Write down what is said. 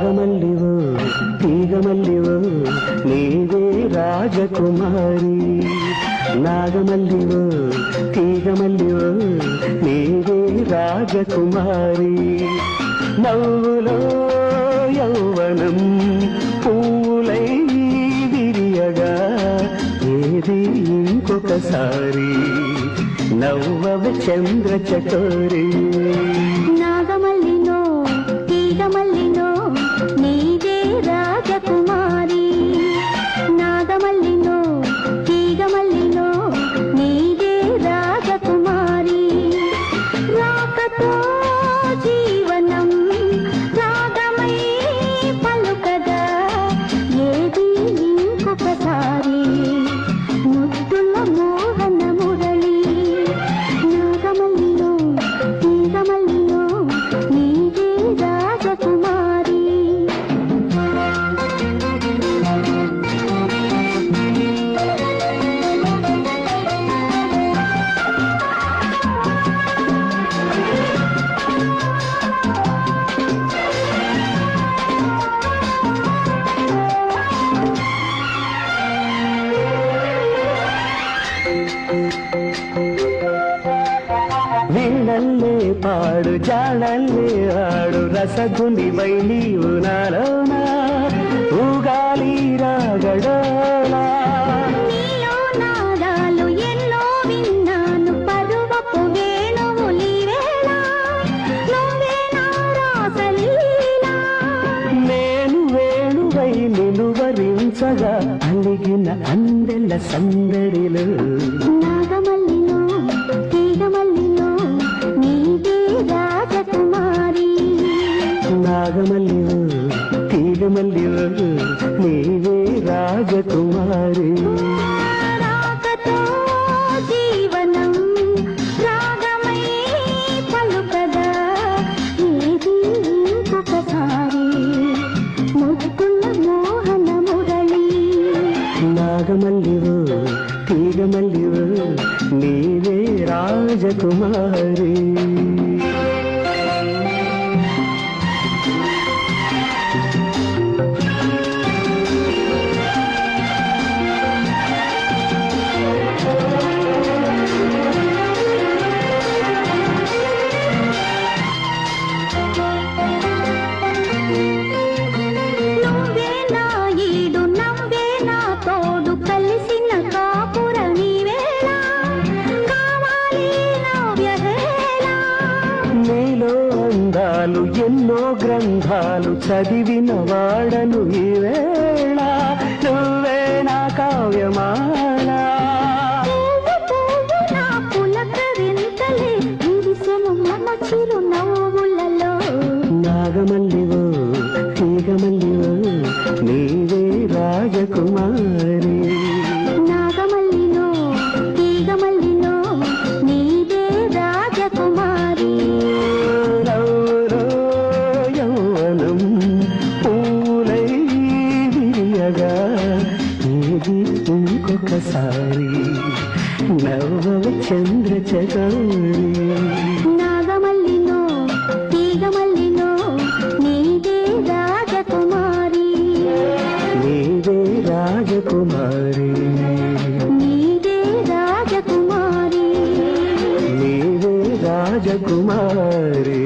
నాగమల్లివో తీగమల్లివో నీవే రాజకుమారి. నాగమల్లివో తీగమల్లివో నీవే రాజకుమారి. నవ్వులో యౌవనం పూలై విరియగా ఏది ఇంకొకసారి? నవ్వవ చంద్ర చకోరీ వీణల్లే పాడు జాడల్లే ఆడు రసగుని నీవు నాలోనా ఊగాలి వేణువై నిలువరించగా అలిగిన అందెల సందడిలో నాగమల్లివు తీగమల్లివు నీవే రాజకుమారి. నాగమల్లివు తీగమల్లివు నీవే రాజకుమారి. అందాలు ఎన్నో గ్రంథాలు చదివిన వాడను ఈవేళ నువ్వే నా నవ్వులలో. నాగమల్లివో తీగమల్లివో నీవే రాజకుమారి. ఇంకొకసారి నవ్వవ చంద్ర నీవే రాజకుమారి. నీవే రాజకుమారి. నీవే రాజకుమారి. నీవే రాజకుమారి.